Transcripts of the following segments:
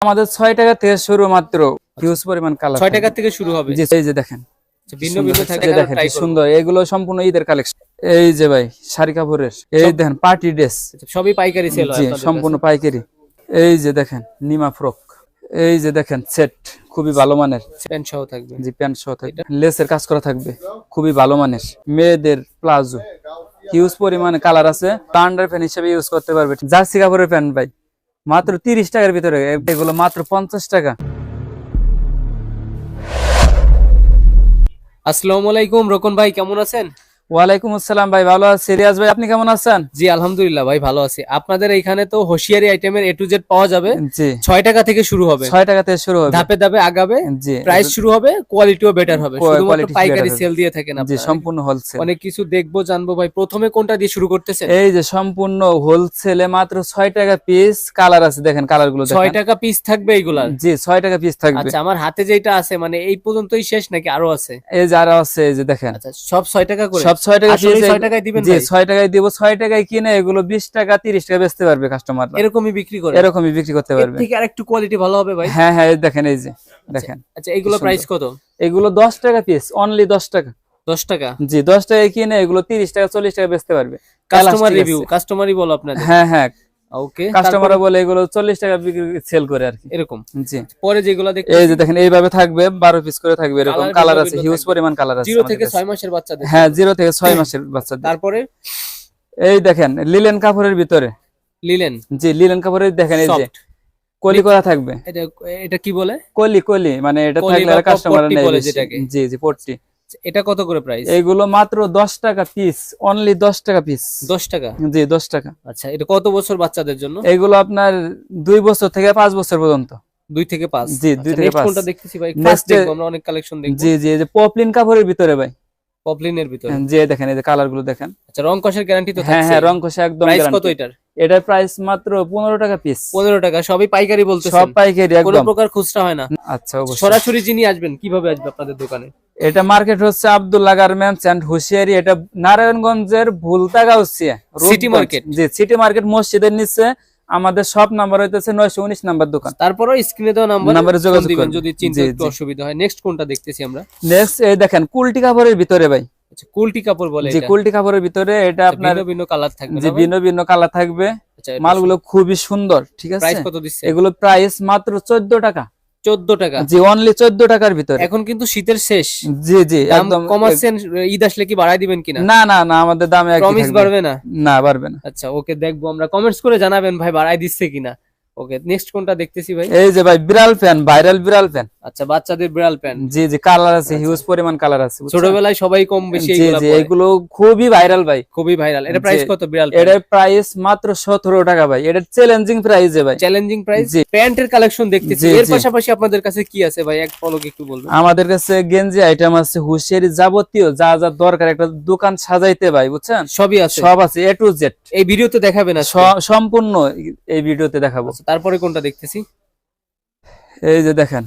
আমাদের ছয় টাকা থেকে শুরু মাত্র হিউজ পরিমাণ কালার ছয় টাকা থেকে শুরু হবে। এই যে দেখেন। আচ্ছা, ভিন্ন সুন্দর। ভিন্ন থাকে দেখেন সুন্দর। এগুলো সম্পূর্ণ ঈদের কালেকশন এই যে ভাই শাড়ি কাপড়ের। এই দেখেন পার্টি ড্রেস সবই পাইকারি সেল হয় সম্পূর্ণ পাইকারি। এই যে দেখেন নিমা ফ্রক এই যে দেখেন সেট খুবই ভালো মানের। প্যান্ট সহ থাকবে। জি প্যান্ট সহ থাকবে। লেসের কাজ করা থাকবে। খুবই ভালো মানের। মেয়েদের প্লাজো। হিউজ পরিমাণে কালার আছে। আন্ডার প্যান্ট হিসেবে ইউজ করতে পারবে। জার্সি কাপড়ের প্যান্ট ভাই। মাত্র তিরিশ টাকার ভিতরে। এগুলো মাত্র পঞ্চাশ টাকা। আসসালামু আলাইকুম রকন ভাই কেমন আছেন? ওয়ালাইকুম আসসালাম ভাই ভালো আছি? রিয়াজ ভাই আপনি কেমন আছেন? জি আলহামদুলিল্লাহ ভাই ভালো আছি। আপনাদের এখানে তো হোশিয়ারি আইটেমের এ টু জেড পাওয়া যাবে। জি। ছয় টাকা থেকে শুরু হবে। ছয় টাকা থেকে শুরু হবে। ধাপে ধাপে আগাবে। জি। প্রাইস শুরু হবে কোয়ালিটিও বেটার হবে। শুধুমাত্র পাইকারি সেল দিয়ে থাকেন জি সম্পূর্ণ হোলসেল অনেক কিছু দেখব জানব ভাই। প্রথমে কোনটা দিয়ে শুরু করতেছেন? এই যে সম্পূর্ণ হোলসেলে মাত্র ছয় টাকা পিস কালার আছে দেখেন কালারগুলো ছয় টাকা পিস থাকবে এইগুলার জি ছয় টাকা পিস থাকবে। আচ্ছা আমার হাতে যেটা আছে মানে এই পর্যন্তই শেষ নাকি আরও আছে? এই যে আরও আছে এই যে দেখেন। আচ্ছা সব ছয় টাকা করে? সব ছয় টাকা আসলে piece টাকায় দিবেন জি ভাই? টাকায় দিব ছয় টাকায় কিনে এগুলো বিশ টাকা তিরিশ টাকা বেচতে পারবে কাস্টমার এরকমই বিক্রি করে? এরকমই বিক্রি করতে পারবে। আর একটু কোয়ালিটি ভালো হবে ভাই? হ্যাঁ হ্যাঁ দেখেন এই যে দেখেন। আচ্ছা এইগুলো প্রাইস কত? এগুলো দশ টাকা পিস অনলি দশ টাকা। দশ টাকা? জি দশ টাকায় কিনে এগুলো তিরিশ টাকা চল্লিশ টাকা বেচতে পারবে। কাস্টমার রিভিউ কাস্টমারই বলো আপনাদের। হ্যাঁ হ্যাঁ ওকে বলে এগুলো চল্লিশ টাকা বিক্রি সেল করে আর কি। এরকম? জি। পরে যেগুলো দেখতে এই যে দেখেন এইভাবে থাকবে বারো পিস করে থাকবে এরকম। কালার আছে হিউজ পরিমাণ কালার আছে জিরো থেকে কাছে। মাসের বাচ্চাদের। হ্যাঁ জিরো থেকে ছয় মাসের বাচ্চাদের। তারপরে? এই দেখেন লিলেন কাপড়ের ভিতরে। লিলেন জি লিলেন কাপড়ের দেখেন এই যে কলি করা থাকবে। এটা এটা কি বলে? কলি কলি মানে এটা থাকলে কাস্টমার নেই। জি জি পট্টি। এটা কত করে প্রাইস এইগুলো মাত্র দশ টাকা পিস অনলি দশ টাকা পিস দশ টাকা? জি দশ টাকা। আচ্ছা এটা কত বছর বাচ্চাদের জন্য? এগুলো আপনার দুই বছর থেকে পাঁচ বছর পর্যন্ত। দুই থেকে পাঁচ? জি, দুই থেকে নেক্সট পাঁচ। কোনটা দেখতেছি ভাই? ফার্স্ট দেখব আমরা অনেক কালেকশন দেখব। জি জি এই যে পপলিন কাপড়ের ভিতরে ভাই। পপলিনের ভিতরে। জি দেখেন এই যে কালারগুলো দেখেন। আচ্ছা রং কষের গ্যারান্টি তো হ্যাঁ থাকছে। হ্যাঁ রং কষে একদম প্রাইস কত এটার? এটার প্রাইস মাত্র পনেরো টাকা পিস পনেরো টাকা সবই পাইকারি বলতেছেন। সব পাইকারি একদম। কোনো প্রকার খুচরা হয় না। আচ্ছা অবশ্যই। সরাসরি যিনি আসবেন কীভাবে আসবে আপনাদের দোকানে? এটা মার্কেট হচ্ছে আব্দুল্লাহ গার্মেন্টস এন্ড হুশিয়ারি। এটা নারায়ণগঞ্জের ভুলতা গাউসিয়া City market। জি সিটি মার্কেট মসজিদের নিচে আমাদের সব নাম্বার হইতেছে নয়শো উনিশ নাম্বার দোকান। তারপরও স্ক্রিনে দেওয়া নাম্বার নাম্বারে যোগাযোগ করবেন। যদি চিন্তা একটু অসুবিধা হয়। নেক্সট কোনটা দেখতেছি আমরা? নেক্সট এই দেখেন কুলটি কাপড়ের ভিতরে ভাই। আচ্ছা কুলটি কাপড় বলে জি কুলটি কাপড়ের ভিতরে এটা আচ্ছা, আপনার ভিন্ন ভিন্ন কালার থাকবে জি ভাই? ভিন্ন ভিন্ন কালার থাকবে। আচ্ছা, মালগুলো খুবই সুন্দর ঠিক আছে? এগুলো প্রাইস মাত্র চোদ্দ টাকা। চোদ্দ টাকা। জি অনলি চোদ্দ টাকার ভিতরে। এখন কিন্তু শীতের শেষ। জি জি একদম কমাচ্ছেন ঈদ আসলে কি বাড়াই দিবেন কিনা? না না না আমাদের দামে একই প্রমিস। বাড়বে না? না পারবে না। আচ্ছা ওকে দেখব আমরা। কমেন্টস করে জানাবেন ভাই বাড়াই দিচ্ছে কিনা। ওকে নেক্সট কোনটা দেখতেছি ভাই? এই যে ভাই বিড়াল ফ্যান ভাইরাল বিড়াল ফ্যান আচ্ছা বাচ্চাদের বিড়াল প্যান্ট। জি জি কালার আছে হিউজ পরিমাণ কালার আছে ছোটবেলায় সবাই কম বেশি জি এইগুলা জি এগুলো খুবই ভাইরাল ভাই। খুবই ভাইরাল এটা প্রাইস কত বিড়াল এটার প্রাইস মাত্র সতেরো টাকা ভাই। এটা চ্যালেঞ্জিং প্রাইসে ভাই। চ্যালেঞ্জিং প্রাইস জি। প্যান্টের কালেকশন দেখতেছি। এর পাশাপাশি আপনাদের কাছে কি আছে ভাই? এক পলক একটু বলবেন। আমাদের কাছে গেঞ্জি আইটেম আছে হুশিয়ারি যাবতীয় যা যা দরকার একটা দোকান সাজাইতে ভাই বুঝছেন? সবই আছে। সব আছে এ টু জেড এই ভিডিওতে দেখাবেন না সম্পূর্ণ এই ভিডিওতে দেখাবো। তারপরে কোনটা দেখতেছি? এই যে দেখেন।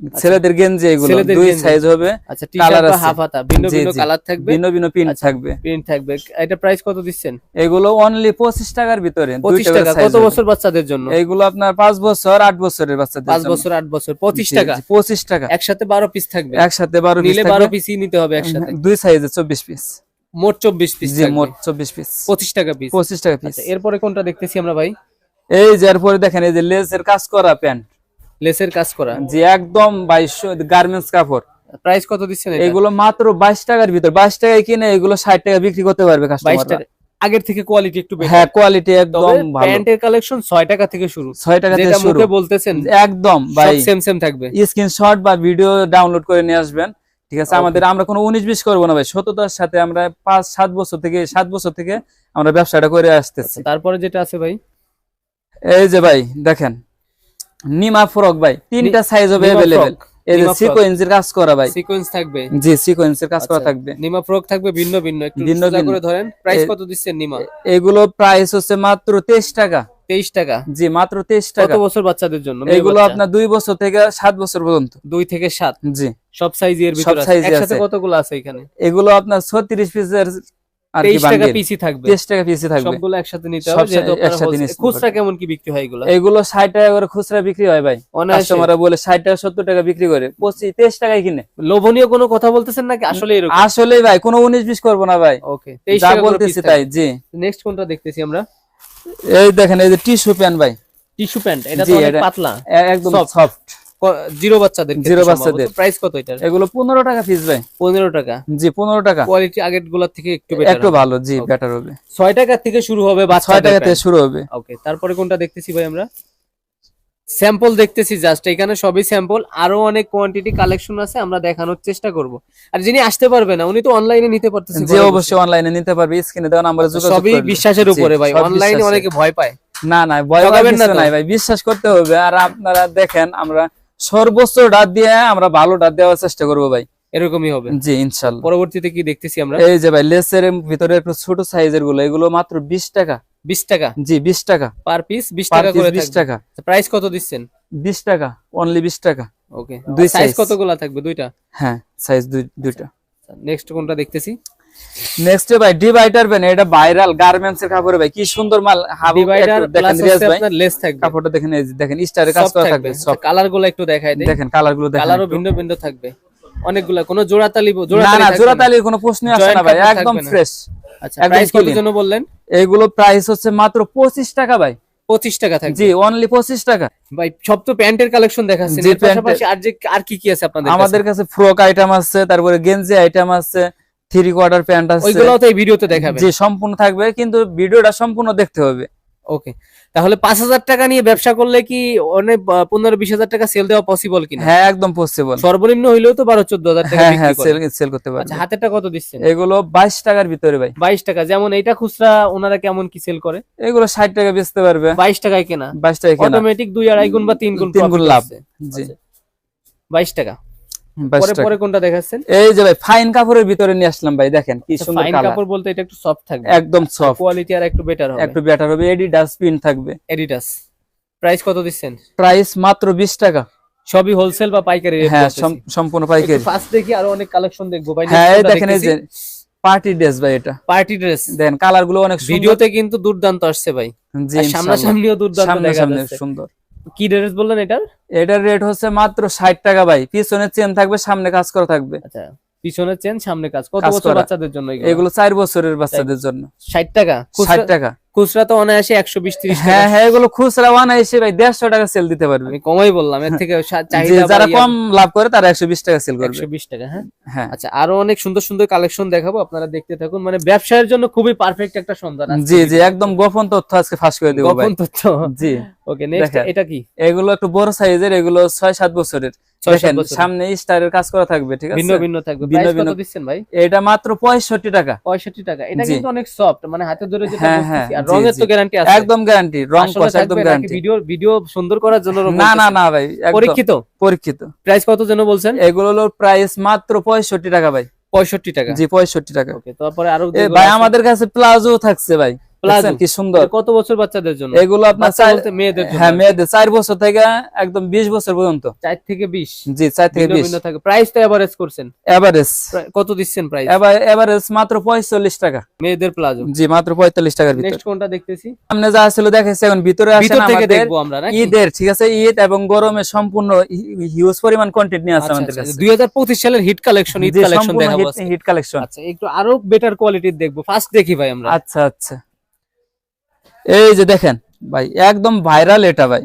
ছেলেদের গেঞ্জি এগুলো দুই সাইজ হবে আচ্ছা শার্ট বা আছে। হাফ হাতা ভিন্ন ভিন্ন কালার থাকবে? ভিন্ন ভিন্ন প্রিন্ট আচ্ছা, থাকবে। প্রিন্ট থাকবে। এটা প্রাইস কত দিচ্ছেন? এগুলো অনলি পঁচিশ টাকার ভিতরে পঁচিশ টাকা। কত বছর বাচ্চাদের জন্য? এগুলো আপনার পাঁচ বছর আট বছরের বাচ্চাদের পাঁচ বছর আট বছর পঁচিশ টাকা? পঁচিশ টাকা। একসাথে বারো পিস থাকবে? একসাথে বারো নিলে বারো পিসই নিতে হবে একসাথে। দুই সাইজে চব্বিশ পিস মোট চব্বিশ পিস জি মোট চব্বিশ পিস পঁচিশ টাকা পিস পঁচিশ টাকা পিস আচ্ছা এরপরে কোনটা দেখতেছি আমরা ভাই? এই যে এরপরে দেখেন এই যে লেসের কাজ করা প্যান্ট লেসের কাজ করা। জি একদম বাইশশো গার্মেন্টস কাপড়। প্রাইস কত দিচ্ছেন এগুলো মাত্র বাইশ টাকার ভিতর। বাইশ টাকায় কিনে এগুলো ষাট টাকা বিক্রি করতে পারবে আগের থেকে কোয়ালিটি একটু হ্যাঁ কোয়ালিটি একদম ভালো। প্যান্টের কালেকশন ছয় টাকা থেকে শুরু। ছয় টাকা থেকে যেটা শুরু। মুখে বলতেছেন একদম সব ভাই। সেম সেম থাকবে। স্ক্রিনশট বা ভিডিও ডাউনলোড করে নিয়ে আসবেন। ঠিক আছে আমাদের আমরা কোনো উনিশ বিশ করব না ভাই। সততার সাথে আমরা পাঁচ সাত বছর থেকে সাত বছর থেকে আমরা ব্যবসাটা করে আসতেছি। তারপরে যেটা আছে ভাই? এই যে ভাই দেখেন। নিমা ফ্রক ভাই তিনটা সাইজ হবে ফ্রক, এই যে। সিকোয়েন্সের কাজ করা ভাই। সিকোয়েন্স থাকবে। জি সিকোয়েন্সের কাজ করা আচ্ছা, থাকবে। নিমা ফ্রক থাকবে ভিন্ন ভিন্ন একটু ভিন্ন করে ধরেন। প্রাইস কত দিচ্ছেন নিমা? এগুলো প্রাইস হচ্ছে মাত্র তেইশ টাকা। তেইশ টাকা। জি মাত্র তেইশ কত টাকা বছর বাচ্চাদের জন্য? এগুলো আপনার দুই বছর থেকে সাত বছর পর্যন্ত। দুই থেকে সাত? জি। সব সাইজ এর ভিতরে আছে। একসাথে কতগুলো আছে এখানে? এগুলো আপনার ছত্রিশ পিসের আর কি টাকা পিসি থাকবে। তেইশ টাকা পিসি থাকবে। সবগুলো একসাথে নিতে হবে একসাথে নিতে খুচরা কেমন কি বিক্রি হয় এগুলো? এগুলো ষাট টাকা করে খুচরা বিক্রি হয় ভাই। কাস্টমাররা বলে ষাট টাকা সত্তর টাকা বিক্রি করে। পঁচিশ তেইশ টাকায় কিনে। লোভনীয় কোনো কথা বলতেছেন নাকি? আসলে এরকম। আসলে ভাই কোনো উনিশ বিশ করব না ভাই। ওকে তেইশ যা টাকা বলতেছি তাই জি। নেক্সট কোনটা দেখতেছি আমরা? এই দেখেন এই যে টিস্যু প্যান ভাই। টিস্যু প্যান্ট এটা তো অনেক পাতলা। একদম সফট জিরো বাচ্চাদের জিরো বাচ্চাদের। প্রাইস কত এটার? এগুলো পনেরো টাকা পিস ভাই। পনেরো টাকা। জি পনেরো টাকা। কোয়ালিটি আগেরগুলার থেকে একটু একটু ভালো জি. বেটার হবে। ছয় টাকা থেকে শুরু হবে ছয় বাচ্চাদের টাকা থেকে শুরু হবে। ওকে তারপরে কোনটা দেখতেছি ভাই আমরা? স্যাম্পল দেখতেছি জাস্ট এখানে সবই স্যাম্পল আরও অনেক কোয়ান্টিটি কালেকশন আছে আমরা দেখানোর চেষ্টা করব। আর যিনি আসতে পারবে না উনি তো অনলাইনে নিতে পারতেছেন যে অবশ্যই অনলাইনে নিতে পারবে স্ক্রিনে দেওয়া নাম্বারে যোগাযোগ সবই বিশ্বাসের উপরে ভাই অনলাইনে অনেকে ভয় পায়। না না ভয় ঠকাবেন না ভাই বিশ্বাস করতে হবে। আর আপনারা দেখেন আমরা সর্বোচ্চ ডাক দিয়ে আমরা ভালো ডাক দেওয়ার চেষ্টা করব ভাই। এরকমই হবে। জি ইনশাল্লাহ। পরবর্তীতে কি দেখতেছি আমরা? এই যে ভাই লেসের ভিতরে একটু ছোট সাইজেরগুলো এগুলো মাত্র বিশ টাকা। বিশ টাকা? জি বিশ টাকা। পার পিস বিশ টাকা করে বিশ টাকা। প্রাইস কত দিচ্ছেন? বিশ টাকা অনলি বিশ টাকা। ওকে দুই সাইজ। কতগুলা থাকবে? দুইটা? হ্যাঁ সাইজ দুইটা। নেক্সট কোনটা দেখতেছি? নেক্সট ভাই ডিভাইডার পেন এটা ভাইরাল গার্মেন্টস এর কাপড়ে ভাই কি সুন্দর মাল। ডিভাইডার দেখেন রিয়াজ ভাই। আপনার লেস থাকবে। কাপড়টা দেখেন এই দেখেন স্টারের কাজ করা থাকবে। সব কালারগুলো একটু দেখাই দেয় দেখেন কালারগুলো দেখেন কালারও ভিন্ন ভিন্ন থাকবে। অনেকগুলা কোনো জোড়া তালি না না জোড়াতালির কোনো প্রশ্নই আসে না ভাই একদম ফ্রেশ আচ্ছা প্রাইস কত জন্য বললেন? এইগুলো প্রাইস হচ্ছে মাত্র পঁচিশ টাকা ভাই। পঁচিশ টাকা থাকবে। জি অনলি পঁচিশ টাকা। ভাই সব তো প্যান্টের কালেকশন দেখাচ্ছেন এর পাশাপাশি আর যে আর কি কি আছে আপনাদের আমাদের কাছে ফ্রক আইটেম আছে তারপরে গেঞ্জি আইটেম আছে থ্রি কোয়ার্টার প্যান্ট আছে। ওইগুলো তো এই ভিডিওতে দেখাবেন জি সম্পূর্ণ থাকবে কিন্তু ভিডিওটা সম্পূর্ণ দেখতে হবে। ওকে। তাহলে পাঁচ হাজার টাকা নিয়ে ব্যবসা করলে কি অনেক পনেরো বিশ হাজার টাকা সেল দেওয়া পসিবল কিনা? হ্যাঁ একদম পসিবল সর্বনিম্ন হইলেও তো বারো চোদ্দ হাজার টাকা হ্যাঁ হ্যাঁ। সেল সেল করতে পারবে। আচ্ছা হাতেরটা কত দিচ্ছেন? এগুলো বাইশ টাকার ভিতরে ভাই। বাইশ টাকা। যেমন এইটা খুচরা ওনারা কেমন কি সেল করে? এগুলো ষাট টাকা বেচতে পারবে। বাইশ টাকায় কেনা? বাইশ টাকা কেনা। অটোমেটিক দুই আড়াই গুণ বা তিন গুণ তিন গুণ লাভ। আছে। জি। বাইশ টাকা। পরে কোনটা দেখাচ্ছেন? এই যে ভাই ফাইন কাপড়ের ভিতরে নিয়ে আসলাম ভাই দেখেন কি সুন্দর ফাইন কালার কাপড় বলতে এটা একটু সফট থাকবে। একদম সফট কোয়ালিটি আর একটু বেটার হবে। একটু বেটার হবে। এডি ডাস্টবিন থাকবে। এডিডাস প্রাইস কত দিচ্ছেন? প্রাইস মাত্র বিশ টাকা। সবই হোলসেল বা পাইকারি রেট হ্যাঁ সম্পূর্ণ পাইকারি। ফার্স্ট দেখি আরও অনেক কালেকশন দেখব। ভাই হ্যাঁ দেখেন এই যে পার্টি ড্রেস ভাই এটা। পার্টি ড্রেস দেখেন কালারগুলো অনেক ভিডিওতে কিন্তু দুর্দান্ত আসছে ভাই। সামনাসামনিও দুর্দান্ত সামনে সামনে সুন্দর। কি রেট বললেন এটার? এটার রেট হচ্ছে মাত্র ষাট টাকা ভাই। পিছনে চেন থাকবে সামনে কাজ করা থাকবে। আচ্ছা পিছনে চেন সামনে কাজ। কত বছর বাচ্চাদের জন্য এগুলো? চার বছরের বাচ্চাদের জন্য। ষাট টাকা? ষাট খুচরা- টাকা। খুচরা তো অনায়াসে একশো বিশ তিরিশ হ্যাঁ হ্যাঁ এগুলো খুচরা এসে ভাই দেড়শো টাকা সেল দিতে পারবে। আমি কমাই বললাম এর থেকে যারা কম লাভ করে তারা একশো বিশ টাকা সেল করবে। একশো বিশ টাকা হ্যাঁ? হ্যাঁ। আচ্ছা আরও অনেক সুন্দর সুন্দর কালেকশন দেখাবো আপনারা দেখতে থাকুন। মানে ব্যবসায়ের জন্য খুবই পারফেক্ট একটা সন্ধান জি জি একদম গোপন তথ্য আজকে ফাঁস করে দেবো গোপন তথ্য। জি। ওকে নেক্সট এটা কি? এগুলো একটু বড় সাইজের এগুলো ছয় সাত বছরের। সামনে স্টারের কাজ করা থাকবে ঠিক ভিন্ন আছে? ভিন্ন থাকবে। ভিন্ন ভিন্ন- দিচ্ছেন ভাই? এটা মাত্র পঁয়ষট্টি টাকা। পঁয়ষট্টি টাকা। এটা কিন্তু অনেক সফট মানে হাতে ধরে যেটা রঙের তো গ্যারান্টি আছে। একদম গ্যারান্টি রং একদম গ্যারান্টি ভিডিও ভিডিও সুন্দর করার জন্য না না না ভাই পরীক্ষিত? পরীক্ষিত। প্রাইস কত যেন বলছেন? এগুলো হলো প্রাইস মাত্র পঁয়ষট্টি টাকা ভাই। পঁয়ষট্টি টাকা। জি পঁয়ষট্টি টাকা। ওকে তারপরে আরও ভাই আমাদের কাছে প্লাজো থাকছে ভাই। প্লাজো? দেখছেন কি সুন্দর। কত বছর বাচ্চাদের জন্য? এগুলো আপনার মেয়েদের হ্যাঁ মেয়েদের। চার বছর থেকে একদম বিশ বছর পর্যন্ত। চার থেকে বিশ? জি চার থেকে বিশ। থাকে। প্রাইস তো এভারেজ করছেন। এভারেজ কত দিচ্ছেন প্রাইস এভারেজ মাত্র পঁয়তাল্লিশ টাকা। মেয়েদের প্লাজো জি মাত্র পঁয়তাল্লিশ টাকার ভিতরে। কোনটা দেখতেছি? সামনে যা ছিল দেখেছি এখন ভিতরে আসেন আমাদের ঈদের ঠিক আছে? ঈদ এবং গরমে সম্পূর্ণ হিউজ পরিমাণ কন্টেন্ট নিয়ে আছে আমাদের কাছে। দুই হাজার পঁচিশ সালের হিট কালেকশন ঈদ কালেকশন দেখাবো হিট কালেকশন আচ্ছা একটু আরও বেটার কোয়ালিটির দেখব। ফার্স্ট দেখি ভাই আমরা। আচ্ছা আচ্ছা। এই যে দেখেন ভাই একদম ভাইরাল এটা ভাই।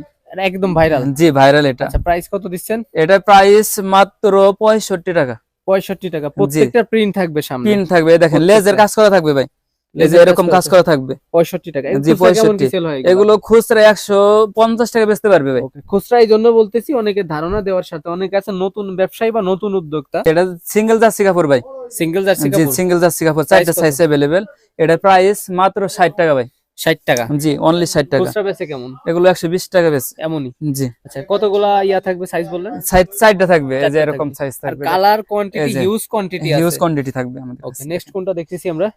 একদম ভাইরাল জি ভাইরাল এটা। আচ্ছা প্রাইস কত দিচ্ছেন? এটা প্রাইস মাত্র পঁয়ষট্টি টাকা। পঁয়ষট্টি টাকা। প্রত্যেকটা প্রিন্ট থাকবে সামনে। পিন থাকবে। এই দেখেন। লেজের কাজ করা থাকবে ভাই। লেজে লেজের এরকম কাজ করা থাকবে। পঁয়ষট্টি টাকা। জি, খুচরা কেমন কি 65 হয় এগুলো খুচরা একশো পঞ্চাশ টাকা বেচতে পারবে ভাই। খুচরা এই জন্য বলতেছি অনেকে ধারণা দেওয়ার সাথে অনেকে আছে নতুন ব্যবসায়ী বা নতুন উদ্যোক্তা। এটা সিঙ্গেল জার্সি কাপড় ভাই। সিঙ্গেল জার্সি জি সিঙ্গেল জার্সি কাপড় চারটা? সাইজ অ্যাভেলেবেল এটা প্রাইস মাত্র ষাট টাকা ভাই। ষাট টাকা। জি অনলি ষাট টাকা। খুচরা বেচে কেমন? এগুলো একশো বিশ টাকা বেচে এমনই? জি। আচ্ছা কতগুলা ইয়া থাকবে সাইজ বললেন? সাইড সাইডটা থাকবে এই যে এরকম থাকবে। সাইজ আর থাকবে। Colour quantity huge quantity huge আছে। কোয়ান্টিটি থাকবে আমাদের ওকে নেক্সট কোনটা দেখতেছি আমরা?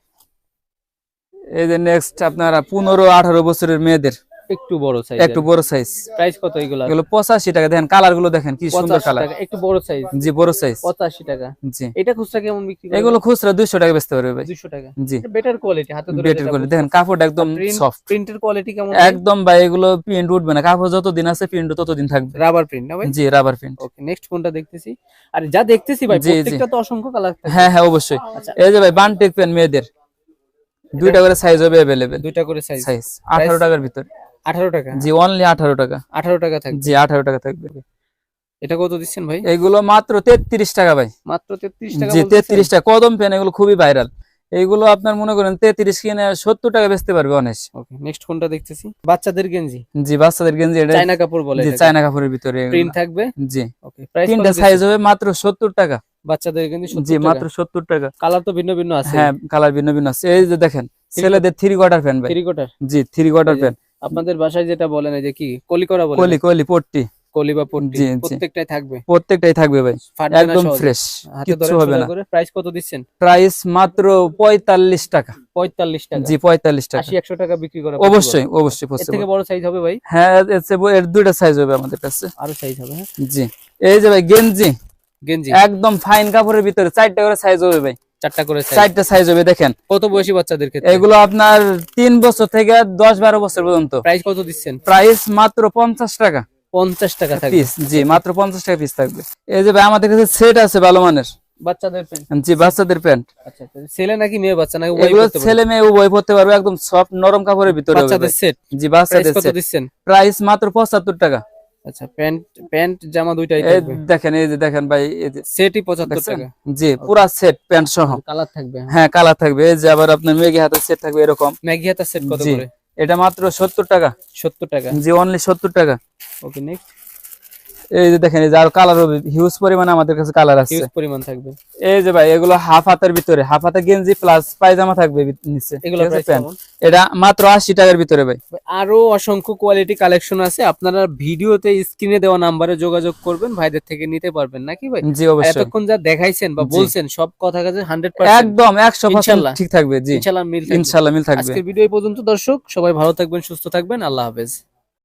এই যে নেক্সট আপনারা পনেরো আঠারো বছরের মেয়েদের। একটু বড় সাইজ একটু বড় সাইজ প্রাইস কত এগুলো? এগুলো পঁচাশি টাকা দেখেন কালারগুলো দেখেন কি সুন্দর কালার একটু বড় সাইজ জি বড় সাইজ পঁচাশি টাকা। জি। এটা খুচরা কেমন বিক্রি করে? এগুলো খুচরা দুইশো টাকা বেচতে পারবে ভাই। দুশো টাকা। জি। বেটার কোয়ালিটি হাতে ধরে বেটার করে দেখেন কাপড় একদম সফট প্রিন্টের কোয়ালিটি কেমন একদম ভাই এগুলো প্রিন্ট উঠবে না। কাপড় যতদিন আছে প্রিন্ট ততদিন থাকবে। রাবার প্রিন্ট না ভাই? জি রাবার প্রিন্ট ওকে নেক্সট কোনটা দেখতেছি। আর যা দেখতেছি ভাই। প্রত্যেকটা তো অসংখ্য কালার হ্যাঁ হ্যাঁ অবশ্যই। আচ্ছা। এই যে ভাই বানটেক পেন মেয়েদের। দুইটা করে সাইজ হবে অ্যাভেলেবেল দুইটা করে সাইজ সাইজ আঠারো টাকার ভিতরে। আঠারো টাকা? জি অনলি আঠারো টাকা। আঠারো টাকা থাকবে। জি আঠারো টাকা থাকবে। এটা কত দিচ্ছেন ভাই? এগুলো মাত্র তেত্রিশ টাকা ভাই। মাত্র তেত্রিশ টাকা জি? তেত্রিশ টাকা। কদম পেন এগুলো খুবই ভাইরাল এইগুলো আপনার মনে করেন তেত্রিশ কিনে সত্তর টাকা বেচতে পারবে অনেক। ওকে নেক্সট কোনটা দেখতেছি? বাচ্চাদের গেঞ্জি। জি বাচ্চাদের গেঞ্জি এটা চায়না কাপড় বলে জি চায়না কাপড়ের ভিতরে প্রিন্ট থাকবে? জি। ওকে প্রাইস তিনটা সাইজ হবে মাত্র সত্তর টাকা। বাচ্চাদের গেঞ্জি জি মাত্র সত্তর টাকা। কালার তো ভিন্ন ভিন্ন আছে। হ্যাঁ কালার ভিন্ন ভিন্ন আছে। এই যে দেখেন ছেলেদের থ্রি কোয়ার্টার প্যান্ট ভাই। থ্রি কোটার জি থ্রি কোয়ার্টার প্যান্ট আপনাদের বাসায় যেটা বলেন এই যে কি কলি করা বলে কলি কলি পট্টি। কলি বা পট্টি। প্রত্যেকটাই থাকবে? প্রত্যেকটাই থাকবে ভাই একদম ফ্রেশ ধরে হবে না। প্রাইস কত দিচ্ছেন? প্রাইস মাত্র পঁয়তাল্লিশ টাকা। পঁয়তাল্লিশ টাকা। জি পঁয়তাল্লিশ টাকা। আশি একশো টাকা বিক্রি করা অবশ্যই অবশ্যই এর থেকে বড় সাইজ হবে ভাই? হ্যাঁ এর দুইটা সাইজ হবে আমাদের কাছে। আরও সাইজ হবে হ্যাঁ? জি। এই যে ভাই গেঞ্জি। গেঞ্জি। একদম ফাইন কাপড়ের ভিতরে চারটা করে সাইজ হবে ভাই। চারটা করে সাইজ চারটা সাইজ হবে দেখেন। কত বয়সী বাচ্চাদের ক্ষেত্রে? এগুলো আপনার তিন বছর থেকে দশ বারো বছর পর্যন্ত। প্রাইস কত দিচ্ছেন? প্রাইস মাত্র পঞ্চাশ টাকা। পঞ্চাশ টাকা পিস জি মাত্র পঞ্চাশ টাকা পিস থাকবে। এই যে ভাই আমাদের কাছে সেট আছে ভালো মানের। বাচ্চাদের প্যান্ট জি বাচ্চাদের প্যান্ট আচ্ছা আচ্ছা। ছেলে নাকি মেয়ে বাচ্চা নাকি এগুলো ছেলে মেয়ে উভয় পড়তে পারবে একদম সফট নরম কাপড়ের ভিতরে বাচ্চাদের সেট জি কত দিচ্ছেন? প্রাইস মাত্র পঁচাত্তর টাকা। আচ্ছা প্যান্ট প্যান্ট জামা দুইটাই থাকবে? দেখেন এই যে দেখেন ভাই সেটই পঁচাত্তর দেখছেন? টাকা। জি পুরা সেট প্যান্ট সহ। কালার থাকবে হ্যাঁ। কালার থাকবে। এই যে আবার আপনার মেগি হাতের সেট থাকবে এরকম। ম্যাগি হাতের সেট কত করে? এটা মাত্র সত্তর টাকা। সত্তর টাকা। জি অনলি সত্তর টাকা। ওকে নেক্সট এই যে দেখেন এই যে আরও কালার হবে হিউজ পরিমাণে আমাদের কাছে কালার আছে। হিউজ পরিমাণ থাকবে। এই যে ভাই এগুলো হাফ হাতের ভিতরে হাফ হাতে গেঞ্জি প্লাস পায়জামা থাকবে নিচে। এগুলো। এটা মাত্র আশি টাকার ভিতরে ভাই। আরও অসংখ্য কোয়ালিটি কালেকশন আছে। আপনারা ভিডিওতে স্ক্রিনে দেওয়া নাম্বারে যোগাযোগ করবেন ভাইদের থেকে নিতে পারবেন নাকি ভাই? জি অবশ্যই। এতক্ষণ যা দেখাইছেন বা বলছেন সব কথা কাছে হান্ড্রেড পার্সেন্ট একদম একশো পার্সেন্ট ইনশাল্লাহ। ঠিক থাকবে জি। ইনশাল্লাহ মিল থাকবে। ইনশাল্লাহ মিল থাকবে। আজকের ভিডিও এই পর্যন্ত দর্শক সবাই ভালো থাকবেন সুস্থ থাকবেন আল্লাহ হাফেজ।